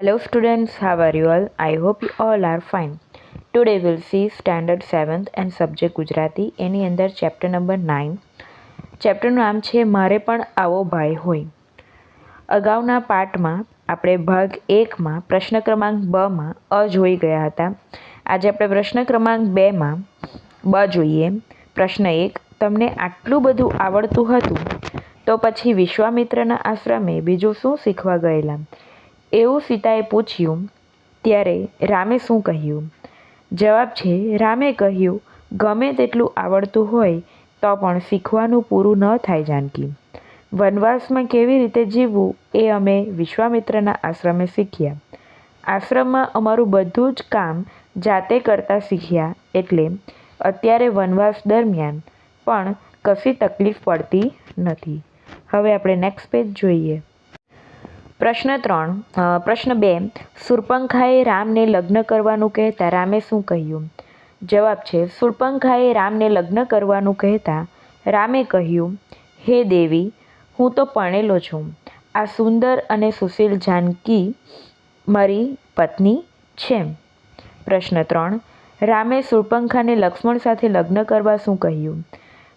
Hello students, how are you all? I hope you all are fine. Today we'll see standard 7th and subject Gujarati એની અંદર chapter number 9 ચેપ્ટરનું નામ છે મારે પણ આવો ભાઈ હોય. અગાઉના પાઠમાં આપણે ભાગ એકમાં પ્રશ્ન ક્રમાંક બમાં અ જોઈ ગયા હતા. આજે આપણે પ્રશ્ન ક્રમાંક બેમાં બ જોઈએ. પ્રશ્ન એક તમને આટલું બધું આવડતું હતું? તો પછી વિશ્વામિત્રના આશ્રમે બીજું શું શીખવા ગયેલા? એવું સીતાએ પૂછ્યું, ત્યારે રામે શું કહ્યું? જવાબ છે, રામે કહ્યું, ગમે તેટલું આવડતું હોય, તો પણ શીખવાનું પૂરું ન થાય જાનકી. વનવાસમાં કેવી રીતે જીવવું એ અમે વિશ્વામિત્રના આશ્રમે શીખ્યા. આશ્રમમાં અમારું બધું જ કામ જાતે કરતા શીખ્યા એટલે અત્યારે વનવાસ દરમિયાન પણ કશી તકલીફ પડતી નથી. હવે આપણે નેક્સ્ટ પેજ જોઈએ. પ્રશ્ન ત્રણ પ્રશ્ન બે, સુરપંખાએ રામને લગ્ન કરવાનું કહેતા રામે શું કહ્યું? જવાબ છે, સુરપંખાએ રામને લગ્ન કરવાનું કહેતા રામે કહ્યું, હે દેવી, હું તો પરણેલો છું. આ સુંદર અને સુશીલ જાનકી મારી પત્ની છે. પ્રશ્ન ત્રણ, રામે સુરપંખાને લક્ષ્મણ સાથે લગ્ન કરવા શું કહ્યું?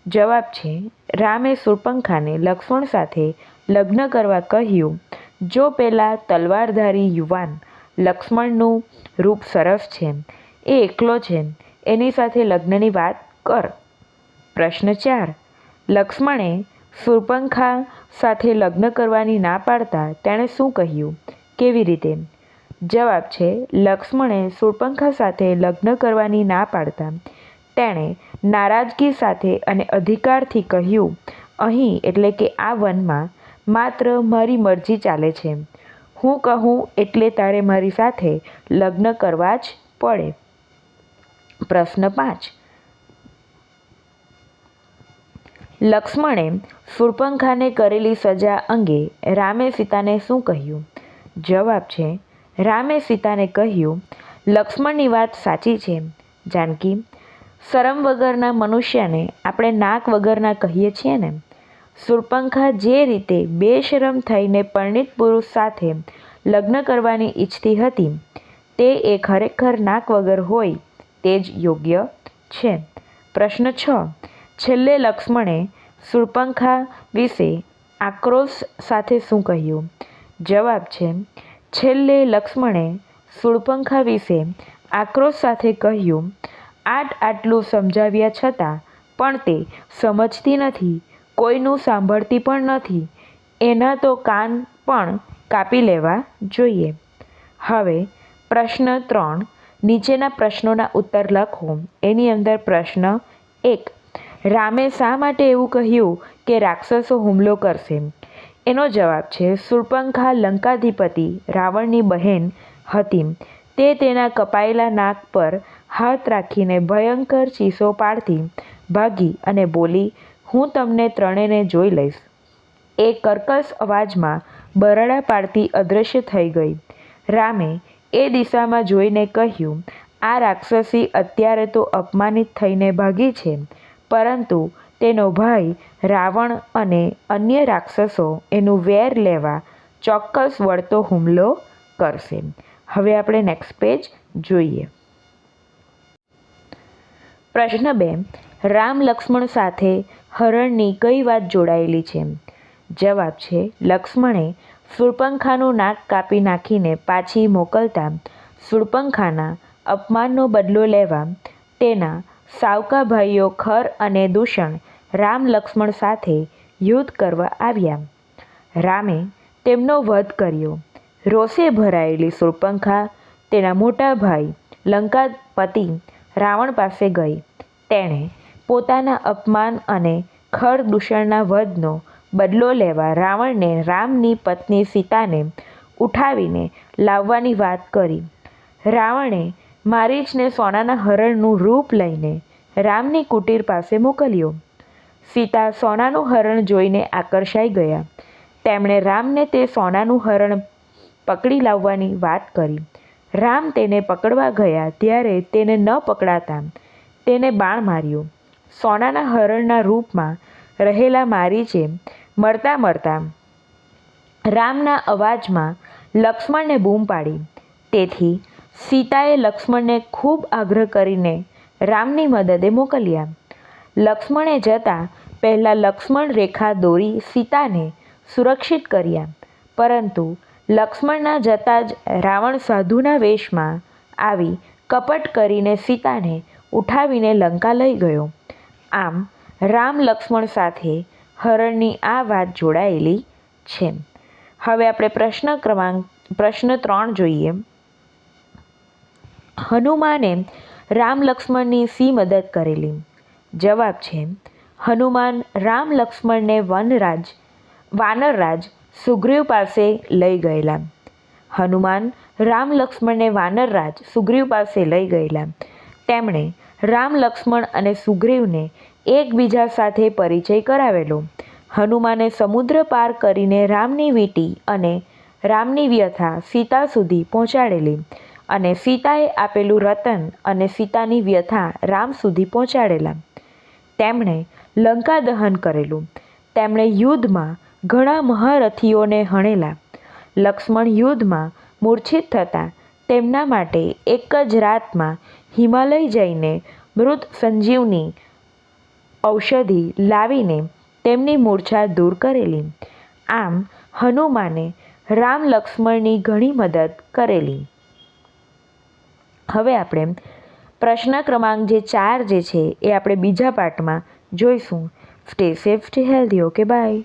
જવાબ છે, રામે સુરપંખાને લક્ષ્મણ સાથે લગ્ન કરવા કહ્યું જો પેલા તલવારધારી યુવાન લક્ષ્મણનું રૂપ સરસ છે, એ એકલો છે, એની સાથે લગ્નની વાત કર. પ્રશ્ન ચાર. લક્ષ્મણે સુરપંખા સાથે લગ્ન કરવાની ના પાડતા તેણે શું કહ્યું? કેવી રીતે? જવાબ છે, લક્ષ્મણે સુરપંખા સાથે લગ્ન કરવાની ના પાડતા. તેણે નારાજગી સાથે અને અધિકારથી કહ્યું, અહીં એટલે કે આ વનમાં માત્ર મારી મરજી ચાલે છે. હું કહું એટલે તારે મારી સાથે લગ્ન કરવા જ પડે. પ્રશ્ન પાંચ. લક્ષ્મણે સુરપંખાને કરેલી સજા અંગે રામે સીતાને શું કહ્યું? જવાબ છે, રામે સીતાને કહ્યું, લક્ષ્મણની વાત સાચી છે. જાનકી, શરમ વગરના મનુષ્યને આપણે નાક વગરના કહીએ છીએ ને? સુરપંખા જે રીતે બેશરમ થઈને પરણિત પુરુષ સાથે લગ્ન કરવાની ઈચ્છતી હતી, તે એ ખરેખર નાક વગર હોય તે જ યોગ્ય છે. પ્રશ્ન છ. છેલ્લે લક્ષ્મણે સુરપંખા વિશે આક્રોશ સાથે શું કહ્યું? જવાબ છે, છેલ્લે લક્ષ્મણે સુરપંખા વિશે આક્રોશ સાથે કહ્યું, આટ આટલું સમજાવ્યા છતાં પણ તે સમજતી નથી કોઈનું સાંભળતી પણ નથી. એના તો કાન પણ કાપી લેવા જોઈએ. હવે પ્રશ્ન ત્રણ. નીચેના પ્રશ્નોના ઉત્તર લખો. એની અંદર પ્રશ્ન એક. રામે શા માટે એવું કહ્યું કે રાક્ષસો હુમલો કરશે? એનો જવાબ છે સુરપંખા લંકાધિપતિ રાવણની બહેન હતી. તે તેના કપાયેલા નાક પર હાથ રાખીને ભયંકર ચીસો પાડતી, ભાગી અને બોલી હું તમને ત્રણેયને જોઈ લઈશ. એ કર્કશ અવાજમાં બરાડા પાડતી અદૃશ્ય થઈ ગઈ. રામે એ દિશામાં જોઈને કહ્યું, આ રાક્ષસી અત્યારે તો અપમાનિત થઈને ભાગી છે, પરંતુ તેનો ભાઈ રાવણ અને અન્ય રાક્ષસો એનું વેર લેવા ચોક્કસ વળતો હુમલો કરશે. હવે આપણે નેક્સ્ટ પેજ જોઈએ. પ્રશ્ન બે. રામ લક્ષ્મણ સાથે હરણની કઈ વાત જોડાયેલી છે? જવાબ છે, લક્ષ્મણે સુરપંખાનું નાક કાપી નાખીને પાછી મોકલતા સુરપંખાના અપમાનનો બદલો લેવા તેના સાવકા ભાઈઓ ખર અને દૂષણ રામ લક્ષ્મણ સાથે યુદ્ધ કરવા આવ્યા. રામે તેમનો વધ કર્યો. રોષે ભરાયેલી સુરપંખા તેના મોટા ભાઈ લંકાપતિ રાવણ પાસે ગઈ. તેણે પોતાના અપમાન અને ખર દૂષણના વધનો બદલો લેવા રાવણને રામની પત્ની સીતાને ઉઠાવીને લાવવાની વાત કરી. રાવણે મારીચને સોનાના હરણનું રૂપ લઈને રામની કુટીર પાસે મોકલ્યો. સીતા સોનાનું હરણ જોઈને આકર્ષાઈ ગયા. તેમણે રામને તે સોનાનું હરણ પકડી લાવવાની વાત કરી. રામ તેને પકડવા ગયા ત્યારે તેને ન પકડાતા તેને બાણ માર્યું. સોનાના હરણના રૂપમાં રહેલા મારીચે મળતા મળતા રામના અવાજમાં લક્ષ્મણને બૂમ પાડી. તેથી સીતાએ લક્ષ્મણને ખૂબ આગ્રહ કરીને રામની મદદે મોકલ્યા. લક્ષ્મણે જતાં પહેલાં લક્ષ્મણ રેખા દોરી સીતાને સુરક્ષિત કર્યા. પરંતુ લક્ષ્મણના જતાં જ રાવણ સાધુના વેશમાં આવી કપટ કરીને સીતાને ઉઠાવીને લંકા લઈ ગયો. આમ રામ લક્ષ્મણ સાથે હરણની આ વાત જોડાયેલી છે. હવે આપણે પ્રશ્ન ક્રમાંક, પ્રશ્ન ત્રણ જોઈએ. હનુમાને રામ લક્ષ્મણની સી મદદ કરેલી? જવાબ છે, હનુમાન રામ લક્ષ્મણને વનરાજ, વાનરરાજ સુગ્રીવ પાસે લઈ ગયેલા. હનુમાન રામ લક્ષ્મણને વાનરરાજ સુગ્રીવ પાસે લઈ ગયેલા. તેમણે રામ લક્ષ્મણ અને સુગ્રીવને એકબીજા સાથે પરિચય કરાવેલો. હનુમાને સમુદ્ર પાર કરીને રામની વીંટી અને રામની વ્યથા સીતા સુધી પહોંચાડેલી અને સીતાએ આપેલું રતન અને સીતાની વ્યથા રામ સુધી પહોંચાડેલા. તેમણે લંકા દહન કરેલું. તેમણે યુદ્ધમાં ઘણા મહારથીઓને હણેલા. લક્ષ્મણ યુદ્ધમાં મૂર્છિત થતાં તેમના માટે એક જ રાતમાં હિમાલય જઈને મૃત સંજીવની ઔષધિ લાવીને તેમની મૂર્છા દૂર કરેલી. આમ હનુમાને રામ લક્ષ્મણની ઘણી મદદ કરેલી. હવે આપણે પ્રશ્ન ક્રમાંક જે ચાર જે છે એ આપણે બીજા પાર્ટમાં જોઈશું. Stay safe stay healthy okay bye